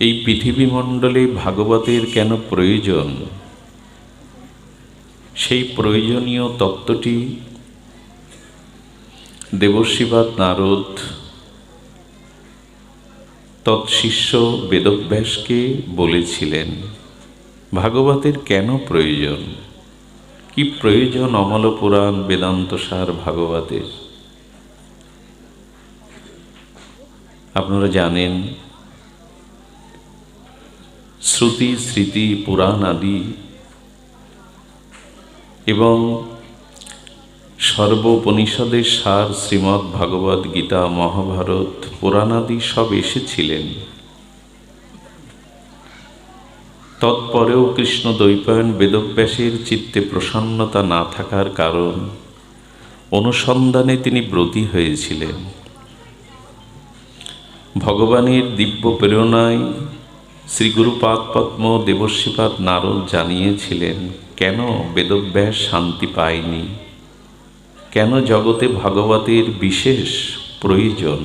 এই পৃথিবীমণ্ডলে ভাগবতের কেন প্রয়োজন? সেই প্রয়োজনীয় তত্ত্বটি দেবশিবাদ নারদ তৎশিষ্য বেদব্যাসকে বলেছিলেন, ভাগবতের কেন প্রয়োজন? কি প্রয়োজন অমল পুরাণ বেদান্ত সার ভাগবতের? আপনারা জানেন শ্রুতি, স্মৃতি, পুরাণ আদি এবং সর্বোপনিষদের সার শ্রীমৎ ভাগবত গীতা, মহাভারত পুরাণাদি সব এসেছিলেন। তৎপরেও কৃষ্ণ দ্বৈপায়ন বেদব্যাসের চিত্তে প্রসন্নতা না থাকার কারণ অনুসন্ধানে তিনি ব্রতী হয়েছিলেন। ভগবানের দিব্য প্রেরণায় শ্রী গুরুপাদ পদ্ম দেবশ্রীপাদ নারদ জানিয়েছিলেন, কেন বেদব্যাস শান্তি পায়নি? কেন জগতে ভাগবতের বিশেষ প্রয়োজন?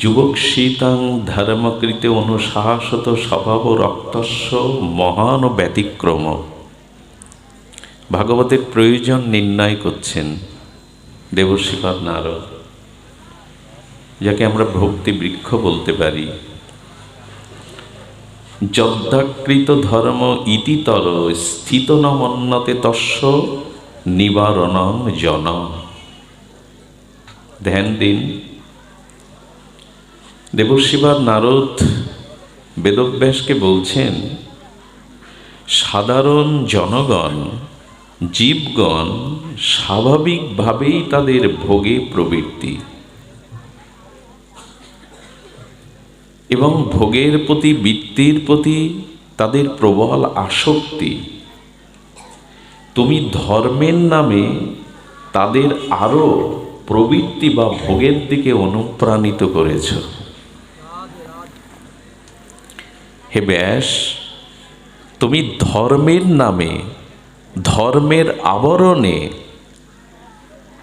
যুবক শীতাং ধর্মকৃতে অনুশাসত স্বভাব রক্তস্ব মহান ব্যতিক্রম। ভাগবতের প্রয়োজন নির্ণয় করছেন দেবশ্রীপাদ নারদ, যাকে আমরা ভক্তি বৃক্ষ বলতে পারি। যদ্ধাকৃত ধর্ম ইতিতর স্থিত নমন্নতে তস্য নিবারণং জন ধ্যান দিন। দেবশিবার নারদ বেদব্যাসকে বলছেন, সাধারণ জনগণ, জীবগণ স্বাভাবিকভাবেই তাদের ভোগে প্রবৃত্তি। এবং ভোগের প্রতি, বৃত্তির প্রতি তাদের প্রবল আসক্তি। তুমি ধর্মের নামে তাদের আরও প্রবৃত্তি বা ভোগের দিকে অনুপ্রাণিত করেছ। হে ব্যাস, তুমি ধর্মের নামে, ধর্মের আবরণে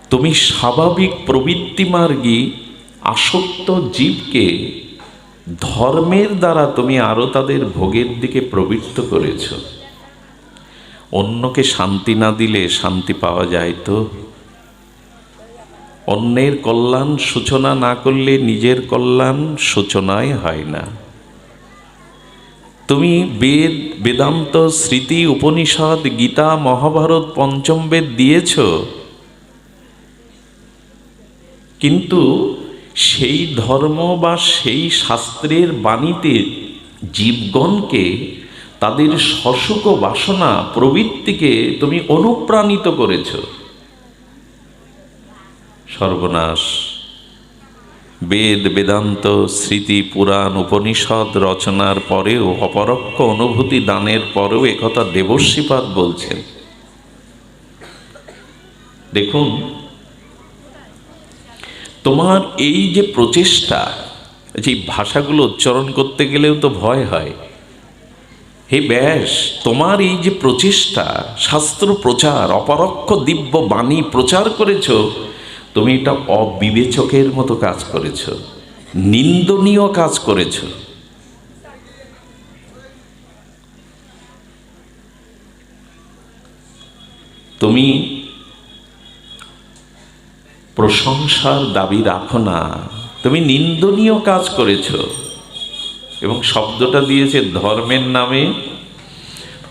তুমি স্বাভাবিক প্রবৃত্তি মার্গী আসক্ত জীবকে ধর্মের দ্বারা তুমি আরও তাদের ভোগের দিকে প্রবৃত্ত করেছ। অন্যকে শান্তি না দিলে শান্তি পাওয়া যায় তো? অন্যের কল্যাণ সূচনা না করলে নিজের কল্যাণ সূচনায় হয় না। তুমি বেদ, বেদান্ত, স্মৃতি, উপনিষদ, গীতা, মহাভারত, পঞ্চম বেদ দিয়েছ। কিন্তু সেই ধর্ম বা সেই শাস্ত্রের বাণীতে জীবগণকে তাদের শশুক বাসনা প্রবৃত্তিকে তুমি অনুপ্রাণিত করেছ। সর্বনাশ। বেদ, বেদান্ত, স্মৃতি, পুরাণ, উপনিষদ রচনার পরেও অপরক্ষ অনুভূতি দানের পরেও একথা দেবশ্রীপাদ বলছেন। দেখুন তোমার এই যে প্রচেষ্টা, যে ভাষাগুলো উচ্চারণ করতে গেলেও তো ভয় হয়। হে ব্যাস, তোমার এই যে প্রচেষ্টা, শাস্ত্র প্রচার, অপরক্ষ দিব্য বাণী প্রচার করেছ, তুমি এটা অবিবেচকের মতো কাজ করেছ, নিন্দনীয় কাজ করেছ। তুমি প্রশংসার দাবি রাখো না। তুমি নিন্দনীয় কাজ করেছ। এবং শব্দটা দিয়েছে ধর্মের নামে,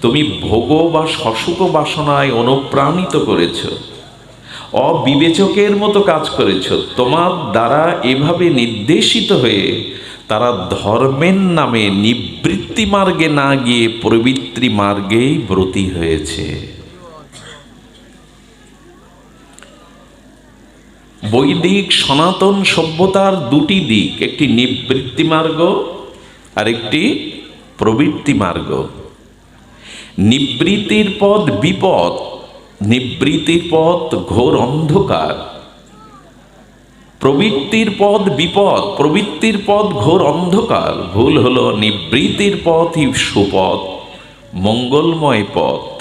তুমি ভোগ বা শশুক বাসনায় অনুপ্রাণিত করেছ। অবিবেচকের মতো কাজ করেছ। তোমার দ্বারা এভাবে নির্দেশিত হয়ে তারা ধর্মের নামে নিবৃত্তি মার্গে না গিয়ে প্রবৃত্তি মার্গেই ব্রতী হয়েছে। বৈদিক সনাতন সভ্যতার দুটি দিক, একটি নিবৃত্তি মার্গ আর একটি প্রবৃত্তি মার্গ। নিবৃত্তির পথ বিপদ, নিবৃত্তির পথ ঘোর অন্ধকার। প্রবৃত্তির পথ বিপদ, প্রবৃত্তির পথ ঘোর অন্ধকার। ভুল হলো, নিবৃত্তির পথই সুপথ, মঙ্গলময় পথ।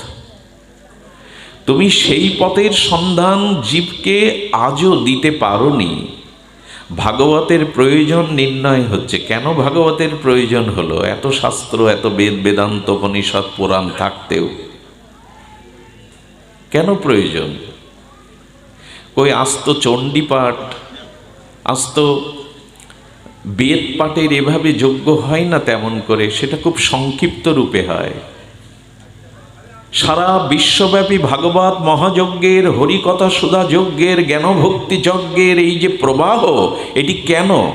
তুমি সেই পথের সন্ধান জীবকে আজও দিতে পারোনি। ভাগবতের প্রয়োজন নির্ণয় হচ্ছে। কেন ভাগবতের প্রয়োজন হলো? এত শাস্ত্র, এত বেদ, বেদান্ত, উপনিষদ, পুরাণ থাকতেও। কেন প্রয়োজন? ওই আস্ত চণ্ডীপাঠ, আস্ত বেদ পাঠের এভাবে যোগ্য হয় না তেমন করে? সেটা খুব সংক্ষিপ্ত রূপে হয়। সারা বিশ্বব্যাপী ভাগবত মহাযজ্ঞের, হরিকথা সুধা যজ্ঞের, জ্ঞানভক্তি যজ্ঞের এই যে প্রবাহ, এটি কেন?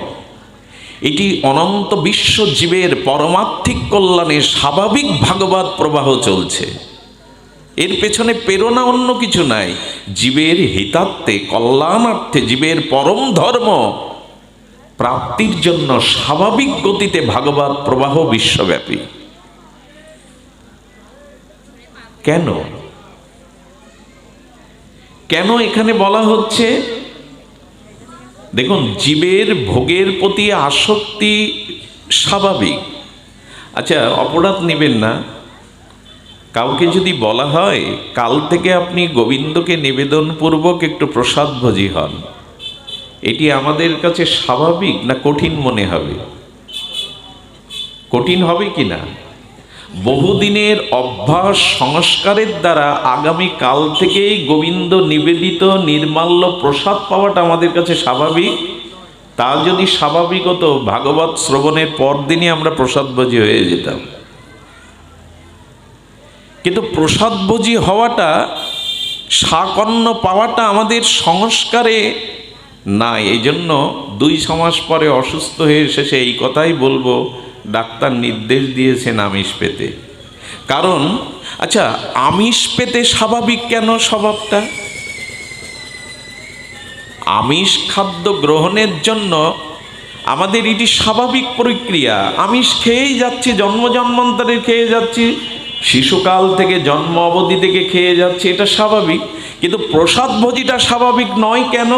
এটি অনন্ত বিশ্ব জীবের পরমার্থিক কল্যাণে স্বাভাবিক ভাগবত প্রবাহ চলছে। এর পেছনে প্রেরণা অন্য কিছু নাই। জীবের হিতার্থে, কল্যাণার্থে, জীবের পরম ধর্ম প্রাপ্তির জন্য স্বাভাবিক গতিতে ভাগবত প্রবাহ বিশ্বব্যাপী। কেন? কেন এখানে বলা হচ্ছে, দেখুন, জীবের ভোগের প্রতি আসক্তি স্বাভাবিক। আচ্ছা অপরাধ নেবেন না। কাউকে যদি বলা হয়, কাল থেকে আপনি গোবিন্দকে নিবেদনপূর্বক একটু প্রসাদ প্রসাদভোজী হন। এটি আমাদের কাছে স্বাভাবিক না কঠিন মনে হবে? কঠিন হবে কি না? বহুদিনের অভ্যাস সংস্কারের দ্বারা আগামী কাল থেকেই গোবিন্দ নিবেদিত নির্মাল্য প্রসাদ পাওয়াটা আমাদের কাছে স্বাভাবিক। তা যদি স্বাভাবিক হতো, ভাগবত শ্রবণের পরদিনই আমরা প্রসাদভোজী হয়ে যেতাম। কিন্তু প্রসাদভোজী হওয়াটা সাকন্য পাওয়াটা আমাদের সংস্কারে নাই। এই জন্য দুই সমাস পরে অসুস্থ হয়ে শেষে এই কথাই বলব ডাক্তার নির্দেশ দিয়েছেন আমিষ পেতে। কারণ আচ্ছা আমিষ পেতে স্বাভাবিক কেন স্বভাবটা? আমিষ খাদ্য গ্রহণের জন্য আমাদের এটি স্বাভাবিক প্রক্রিয়া। আমিষ খেয়েই যাচ্ছি, জন্ম জন্মান্তরে খেয়ে যাচ্ছি, শিশুকাল থেকে জন্ম অবধি থেকে খেয়ে যাচ্ছি, এটা স্বাভাবিক। কিন্তু প্রসাদ ভোজিটা স্বাভাবিক নয় কেন?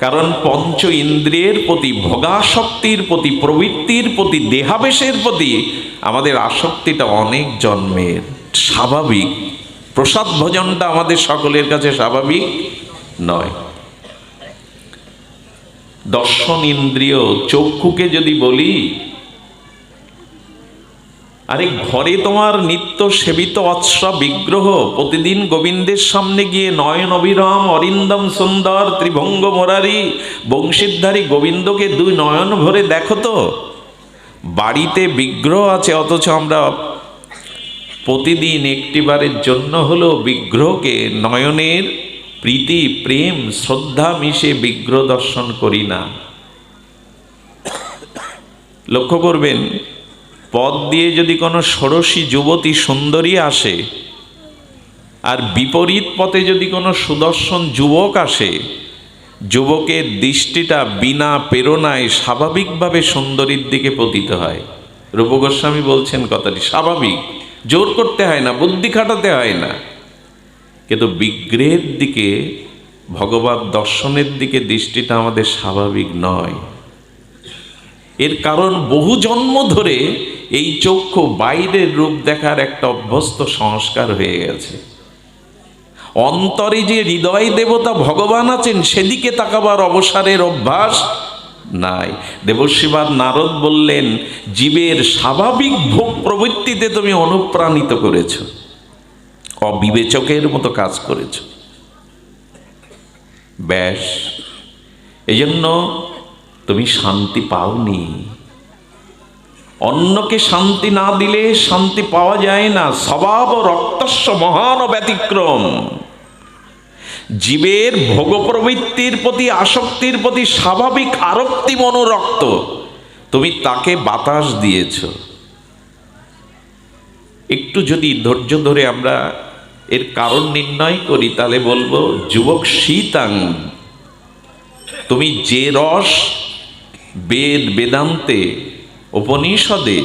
কারণ পঞ্চ ইন্দ্রিয়ের প্রতি ভোগাসক্তির প্রতি, প্রবৃত্তির প্রতি, দেহাবেশের প্রতি আমাদের আসক্তিটা অনেক জন্মের। স্বাভাবিক। প্রসাদ ভোজনটা আমাদের সকলের কাছে স্বাভাবিক নয়। দর্শন ইন্দ্রিয় চক্ষুকে যদি বলি আরে ঘরে তোমার নিত্য সেবিত অৎস বিগ্রহ, প্রতিদিন গোবিন্দের সামনে গিয়ে নয়ন অবিরাম, অরিন্দম সুন্দর, ত্রিভঙ্গ মোরারি বংশীধারী গোবিন্দকে দুই নয়ন ভরে দেখো তো। বাড়িতে বিগ্রহ আছে, অথচ আমরা প্রতিদিন একটিবারের জন্য হলো বিগ্রহকে নয়নের প্রীতি, প্রেম, শ্রদ্ধা মিশে বিগ্রহ দর্শন করি না। লক্ষ্য করবেন পথ দিয়ে যদি কোনো ষোড়শী যুবতী সুন্দরী আসে, আর বিপরীত পথে যদি কোনো সুদর্শন যুবক আসে, যুবকের দৃষ্টিটা বিনা প্রেরণায় স্বাভাবিকভাবে সুন্দরীর দিকে পতিত হয়। রূপ গোস্বামী বলছেন কথাটি স্বাভাবিক, জোর করতে হয় না, বুদ্ধি খাটাতে হয় না। কিন্তু বিগ্রহের দিকে, ভগবত দর্শনের দিকে দৃষ্টিটা আমাদের স্বাভাবিক নয়। এর কারণ বহু জন্ম ধরে এই চক্ষু বাইরের রূপ দেখার একটা অভ্যস্ত সংস্কার হয়ে গেছে। অন্তরে যে হৃদয় দেবতা ভগবান আছেন, সেদিকে তাকাবার অবসরের অভ্যাস নাই। দেবশিবার নারদ বললেন, জীবের স্বাভাবিক ভোগ প্রবৃত্তিতে তুমি অনুপ্রাণিত করেছ। অবিবেচকের মতো কাজ করেছ। ব্যাস এই জন্য তুমি শান্তি পাওনি। অন্যকে শান্তি না দিলে শান্তি পাওয়া যায় না। স্বভাব রক্তস্ব মহান ব্যতিক্রম। জীবের ভোগ প্রবৃত্তির প্রতি আসক্তির প্রতি স্বাভাবিক আরক্তি মনোরক্ত তুমি তাকে বাতাস দিয়েছ। একটু যদি ধৈর্য ধরে আমরা এর কারণ নির্ণয় করি, তাহলে বলব, যুবক শীতাং তুমি যে রস বেদ বেদান্তে উপনিষদে,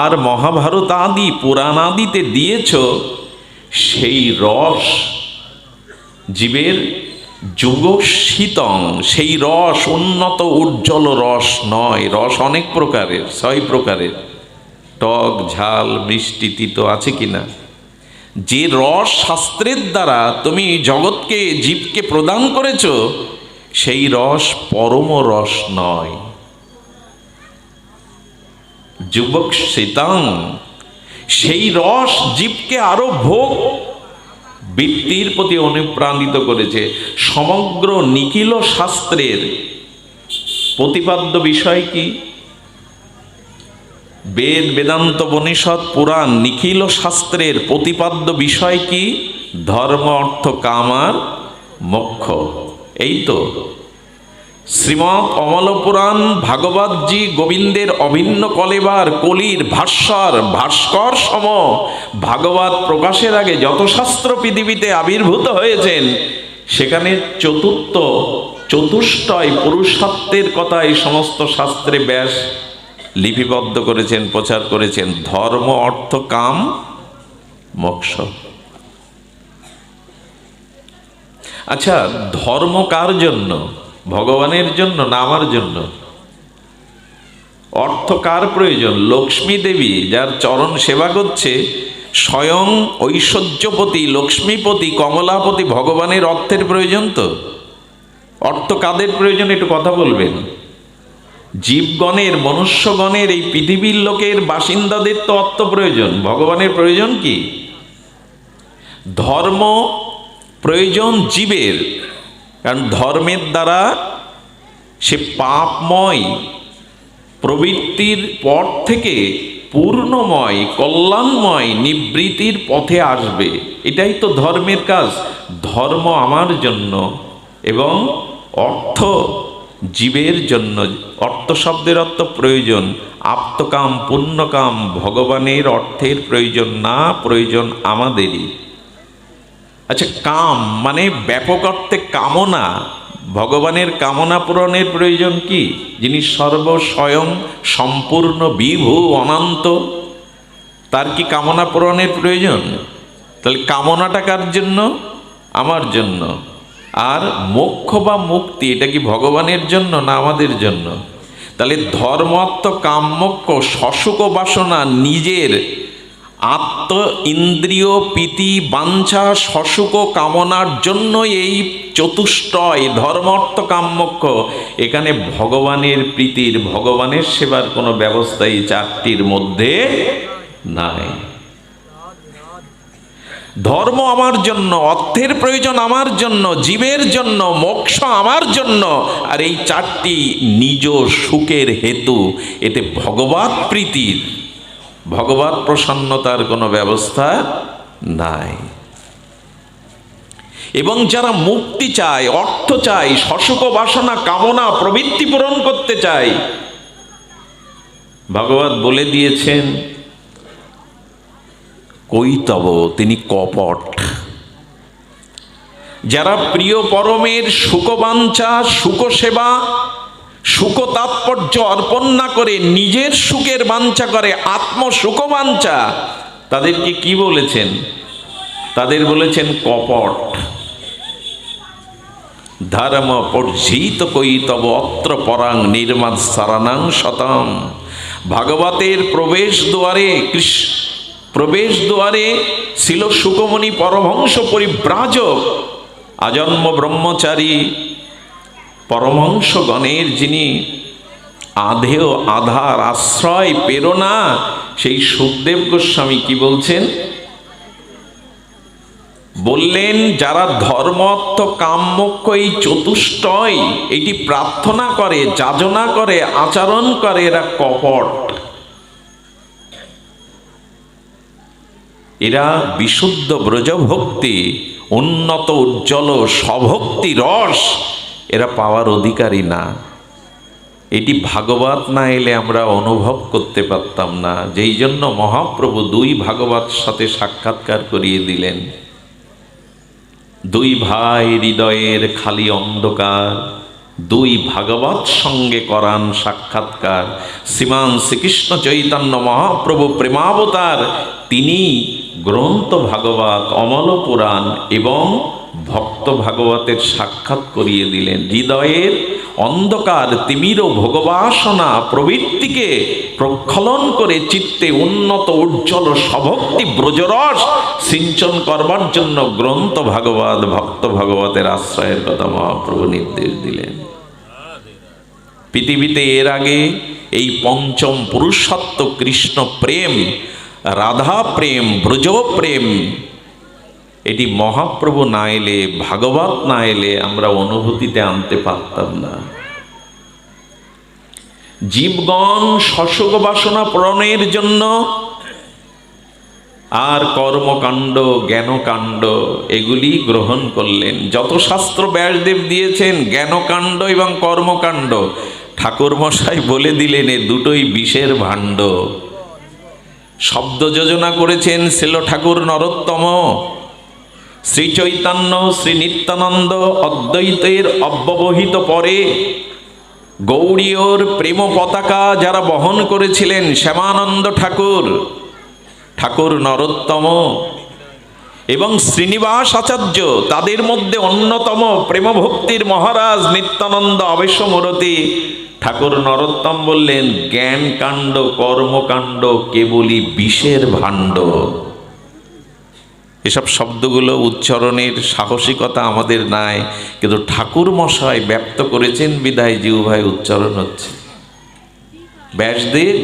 আর মহাভারত আদি পুরাণ আদিতে দিয়েছ, সেই রস জীবের যুগ শীতং সেই রস উন্নত উজ্জ্বল রস নয়, রস অনেক প্রকারের, ছয় প্রকারের। টক, ঝাল, মিষ্টি, তিতো আছে কিনা যে রস শাস্ত্রের দ্বারা তুমি জগৎকে, জীবকে প্রদান করেছ, সেই রস পরম রস নয়। যুবক শীতাং সেই রস জীবকে আরও ভোগ বৃত্তির প্রতি অনুপ্রাণিত করেছে। সমগ্র নিখিল শাস্ত্রের প্রতিপাদ্য বিষয় কি? বেদ, বেদান্ত বনিষদ পুরাণ, নিখিল শাস্ত্রের প্রতিপাদ্য বিষয় কি? ধর্ম, অর্থ কামার মোক্ষ। এই তো। শ্রীমৎ অমল পুরাণ ভাগবতজি গোবিন্দের অভিন্ন কলেবার কলির ভাস্বর ভাস্কর সম ভাগবত প্রকাশের আগে যত শাস্ত্র পৃথিবীতে আবির্ভূত হয়েছেন, সেখানে চতুর্থ, চতুষ্টয় পুরুষত্বের কথা এই সমস্ত শাস্ত্রে ব্যাস লিপিবদ্ধ করেছেন, প্রচার করেছেন। ধর্ম, অর্থ, কাম, মোক্ষ। আচ্ছা ধর্ম কার জন্য? ভগবানের জন্য না আমার জন্য। অর্থ কার প্রয়োজন? লক্ষ্মী দেবী যার চরণ সেবা করছে, স্বয়ং ঐশ্বর্যপতি, লক্ষ্মীপতি, কমলাপতি ভগবানের অর্থের প্রয়োজন তো। অর্থ কাদের প্রয়োজন একটু কথা বলবেন? জীবগণের, মনুষ্যগণের, এই পৃথিবীর লোকের বাসিন্দাদের তো অর্থ প্রয়োজন। ভগবানের প্রয়োজন কি? ধর্ম প্রয়োজন জীবের। কারণ ধর্মের দ্বারা সে পাপময় প্রবৃত্তির পর থেকে পূর্ণময়, কল্যাণময় নিবৃত্তির পথে আসবে। এটাই তো ধর্মের কাজ। ধর্ম আমার জন্য এবং অর্থ জীবের জন্য। অর্থ শব্দের অর্থ প্রয়োজন। আপ্তকাম পুণ্যকাম ভগবানের অর্থের প্রয়োজন না, প্রয়োজন আমাদেরই। আচ্ছা কাম মানে ব্যাপক অর্থে কামনা, ভগবানের কামনা পূরণের প্রয়োজন কি? যিনি সর্ব স্বয়ং সম্পূর্ণ বিভু, অনন্ত, তার কি কামনা পূরণের প্রয়োজন? তাহলে কামনাটা কার জন্য? আমার জন্য। আর মোক্ষ বা মুক্তি, এটা কি ভগবানের জন্য না আমাদের জন্য? তাহলে ধর্মাত্ম কাম্যক্ষ শশুক বাসনা নিজের আত্ম ইন্দ্রিয় প্রীতি, বাঞ্ছা শশুক কামনার জন্য এই চতুষ্টয় ধর্মার্থ কাম্যক্ষ এখানে ভগবানের প্রীতির, ভগবানের সেবার কোনো ব্যবস্থা এই চারটির মধ্যে নাই। ধর্ম আমার জন্য, অর্থের প্রয়োজন আমার জন্য, জীবের জন্য, মোক্ষ আমার জন্য, আর এই চারটি নিজ সুখের হেতু। এতে ভগবত প্রীতির ভগবত প্রসন্নতার কোনো ব্যবস্থা নাই। এবং যারা মুক্তি চায়, অর্থ চায় শশুক বাসনা, কামনা, প্রবৃত্তি পূরণ করতে চায়, ভগবত বলে দিয়েছেন, কৈতব, তিনি কপট। যারা প্রিয় পরমের সুখবাঞ্ছা সুখ সেবা সুখ তাৎপর্য অর্পণ না করে নিজের সুখের বাঞ্ছা করে আত্ম সুখবাঞ্ছা তাদেরকে কি বলেছেন? তাদের বলেছেন কপট। ধর্ম পর্জিত কৈতব অত্র পরাং নির্মাণ সারানাং শতম ভাগবতের প্রবেশ দুয়ারে প্রবেশ দুয়ারে ছিল সুকমণি পরমহংস পরিব্রাজক। আজন্ম ব্রহ্মচারী পরমহংসগণের যিনি আধেয় আধার আশ্রয় প্রেরণা, সেই সুখদেব গোস্বামী কি বলছেন? বললেন, যারা ধর্মত্ব কাম্যক্ষ এই চতুষ্টয় এটি প্রার্থনা করে, যাজনা করে, আচরণ করে, এরা কপট। এরা বিশুদ্ধ ব্রজভক্তি, উন্নত উজ্জ্বল স্বভক্তি রস এরা পাওয়ার অধিকারী না। এটি ভাগবত না এলে আমরা অনুভব করতে পারতাম না। যেই জন্য মহাপ্রভু দুই ভাগবত সাথে সাক্ষাৎকার করিয়ে দিলেন। দুই ভাই হৃদয়ের খালি অন্ধকার, দুই ভাগবত সঙ্গে করান সাক্ষাৎকার। শ্রীমান শ্রীকৃষ্ণ চৈতন্য মহাপ্রভু প্রেমাবতার তিনি গ্রন্থ ভাগবত, অমল পুরাণ এবং ভক্ত ভাগবতের সাক্ষাৎ করিয়ে দিলেন। হৃদয়ের অন্ধকার তিমির ভোগবাসনা প্রবৃত্তিকে প্রক্ষলন করে চিত্তে উন্নত উজ্জ্বল সভক্তি ব্রজরস সিঞ্চন করবার জন্য গ্রন্থ ভাগবত, ভক্ত ভাগবতের আশ্রয়ের কথা মহাপ্রভু নির্দেশ দিলেন। পৃথিবীতে এর আগে এই পঞ্চম পুরুষত্ব কৃষ্ণ প্রেম, রাধা প্রেম, ব্রজ প্রেম এটি মহাপ্রভু না এলে, ভাগবত না এলে আমরা অনুভূতিতে আনতে পারতাম না। জীবগণ শশক বাসনা পূরণের জন্য আর কর্মকাণ্ড, জ্ঞানকাণ্ড, এগুলি গ্রহণ করলেন। যত শাস্ত্র ব্যাসদেব দিয়েছেন, জ্ঞানকাণ্ড এবং কর্মকাণ্ড ঠাকুর মশাই বলে দিলেন, এ দুটোই বিষের ভাণ্ড। শব্দ যোজনা করেছেন শিল ঠাকুর নরোত্তম। শ্রী চৈতন্য, শ্রী নিত্যানন্দ অদ্বৈতের অব্যবহিত পরে গৌড়ীয়র প্রেম পতাকা যারা বহন করেছিলেন শ্যামানন্দ ঠাকুর ঠাকুর নরোত্তম এবং শ্রীনিবাস আচার্য, তাদের মধ্যে অন্যতম প্রেমভক্তির মহারাজ নিত্যানন্দ আবেশমরতি ঠাকুর নরোত্তম বললেন জ্ঞান কাণ্ড কর্মকাণ্ড কেবলই বিষের ভাণ্ড। এসব শব্দগুলো উচ্চারণের সাহসিকতা আমাদের নাই, কিন্তু ঠাকুর মশাই ব্যক্ত করেছেন, বিদায় জিউ ভাই, উচ্চারণ হচ্ছে। ব্যাসদেব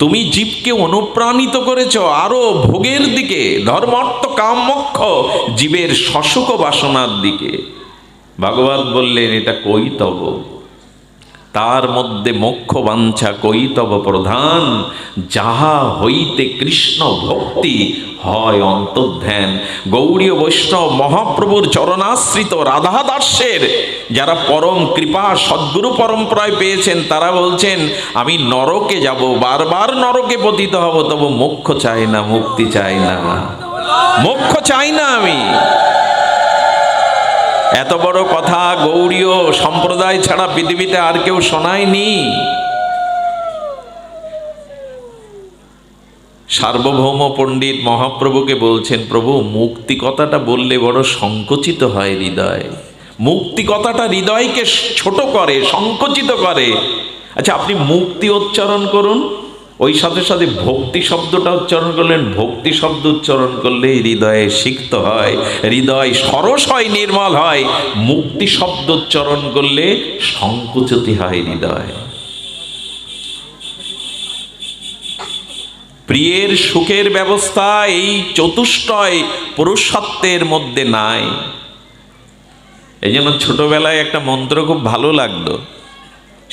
তুমি জীবকে অনুপ্রাণিত করেছ, আরও ভোগের দিকে, ধর্মার্থ কামক্ষ জীবের শশক বাসনার দিকে। ভাগবত বললেন, এটা কৈতব তার মধ্যে মোক্ষ বাঞ্ছা কৈতব প্রধান যাহা হইতে কৃষ্ণ ভক্তি হয় অন্তর্ধ্যান। গৌড়ীয় বৈষ্ণব মহাপ্রভুর চরণাশ্রিত রাধা দাসের যারা পরম কৃপা সদ্গুরু পরম্পরায় পেয়েছেন, তারা বলছেন, আমি নরকে যাব, বারবার নরকে পতিত হব, তবু মোক্ষ চাই না, মুক্তি চাই না। মোক্ষ চাই না আমি। এত বড় কথা গৌড়ীয় সম্প্রদায় ছাড়া পৃথিবীতে আর কেউ শোনায়নি। সার্বভৌম পণ্ডিত মহাপ্রভুকে বলছেন, প্রভু মুক্তি কথাটা বললে বড় সংকুচিত হয় হৃদয়। মুক্তি কথাটা হৃদয়কে ছোট করে, সংকুচিত করে। আচ্ছা আপনি মুক্তি উচ্চারণ করুন। ওই সাথে সাথে ভক্তি শব্দটা উচ্চারণ করলেন, ভক্তি শব্দ উচ্চারণ করলে হৃদয়ে সিক্ত হয়, হৃদয় সরস হয়, নির্মল হয়। মুক্তি শব্দ উচ্চারণ করলে সংকুচিত হয় হৃদয়। প্রিয়ের সুখের ব্যবস্থা এই চতুষ্টয় পুরুষত্বের মধ্যে নাই। এই জন্য ছোটবেলায় একটা মন্ত্র খুব ভালো লাগতো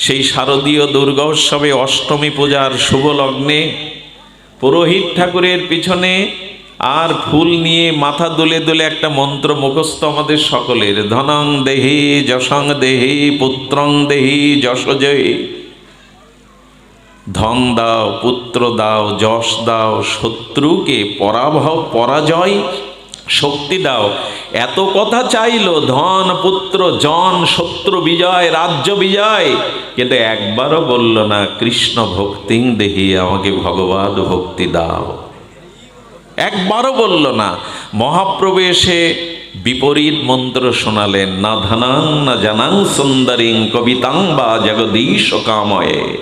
সেই শারদীয় দুর্গোৎসবে অষ্টমী পূজার শুভ লগ্নে পুরোহিত ঠাকুরের পিছনে আর ফুল নিয়ে মাথা দুলে দুলে একটা মন্ত্র মুখস্থ আমাদের সকলের। ধনং দেহি যশং দেহি পুত্রং দেহি যশজয়ী ধন দাও, পুত্র দাও, যশ দাও, শত্রুকে পরাভব, পরাজয় শক্তি দাও। এত কথা চাইলো ধন পুত্র জন শত্রু বিজয়, রাজ্য বিজয়, কিন্তু একবারও বলল না, কৃষ্ণ ভক্তি দেহি, আমাকে ভগবান ভক্তি দাও। একবারও বলল না মহাপ্রভু এসে বিপরীত মন্ত্র শোনালেন, না ধনাং, না জানাং সুন্দরিং কবিতাং বা জগদীশ কাময়ে।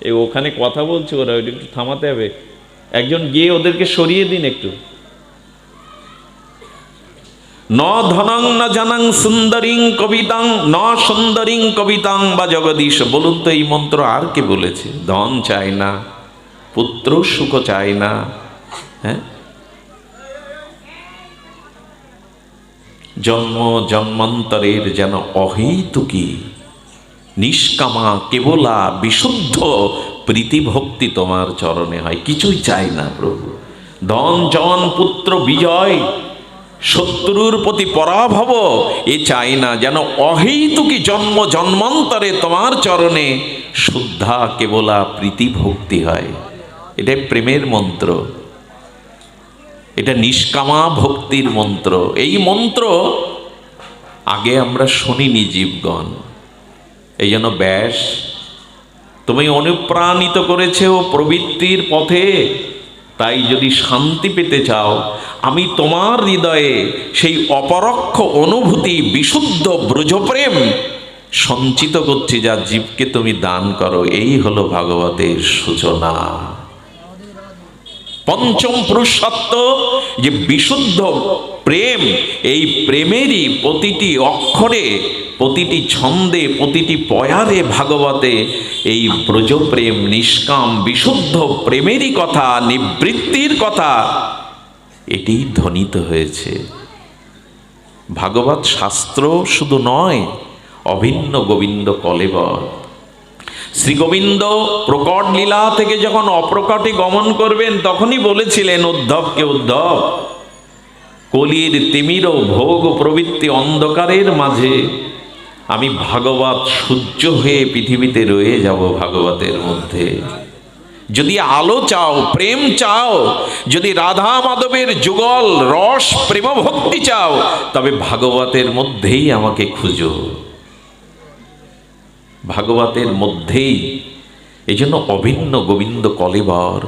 এ ওখানে কথা বলছে ওরা, ওইটা একটু থামাতে হবে। একজন গিয়ে ওদেরকে সরিয়ে দিন একটু। ন ধনং না জানাং সুন্দরিং কবিতাং, ন সুন্দরিং কবিতাং বা জগদীশ, বলুন তো এই মন্ত্র আর কে বলেছে? ধন চায় না, পুত্র সুখ চায় না হ্যাঁ? জন্ম জন্মান্তরের যেন অহেতুকী, নিষ্কামা কেবলা বিশুদ্ধ প্রীতিভক্তি তোমার চরণে হয়। কিছুই চাই না প্রভু। ধন, জন, পুত্র, বিজয়, শত্রুর প্রতি পরাভব, এ চাই না যেন অহেতুকি জন্ম জন্মান্তরে তোমার চরণে শুদ্ধা কেবলা প্রীতি ভক্তি হয়। এটা প্রেমের মন্ত্র। এটা নিষ্কামা ভক্তির মন্ত্র। এই মন্ত্র আগে আমরা শুনিনি জীবগণ। এই জন্য ব্যাস তুমি অনুপ্রাণিত করেছে ও প্রবৃত্তির পথে। তাই যদি শান্তি পেতে চাও, আমি তোমার হৃদয়ে সেই অপরক্ষ অনুভূতি, বিশুদ্ধ ব্রজপ্রেম সঞ্চিত করছি যা জীবকে তুমি দান করো। এই হলো ভাগবতের সূচনা। পঞ্চম পুরুষত্ব যে বিশুদ্ধ প্রেম, এই প্রেমেরই প্রতিটি অক্ষরে প্রতিটি ছন্দে, প্রতিটি পয়ারে ভাগবতে এই ব্রজপ্রেম, নিষ্কাম, বিশুদ্ধ প্রেমেরই কথা, নিবৃত্তির কথা এটি ধ্বনিত হয়েছে। ভাগবত শাস্ত্র শুধু নয়, অভিন্ন গোবিন্দ কলেবর। শ্রী গোবিন্দ প্রকট লীলা থেকে যখন অপ্রকটে গমন করবেন, তখনই বলেছিলেন, উদ্ধবকে উদ্ধব, কলির তিমির ভোগ প্রবৃত্তি অন্ধকারের মাঝে আমি ভাগবত সূর্য হয়ে পৃথিবীতে রয়ে যাব ভাগবতের মধ্যে। যদি আলো চাও, প্রেম চাও, যদি রাধা মাধবের যুগল, রস প্রেম ভক্তি চাও, তবে ভাগবতের মধ্যেই আমাকে খুঁজো। ভাগবতের মধ্যেই এই জন্য অভিন্ন গোবিন্দ কলেবর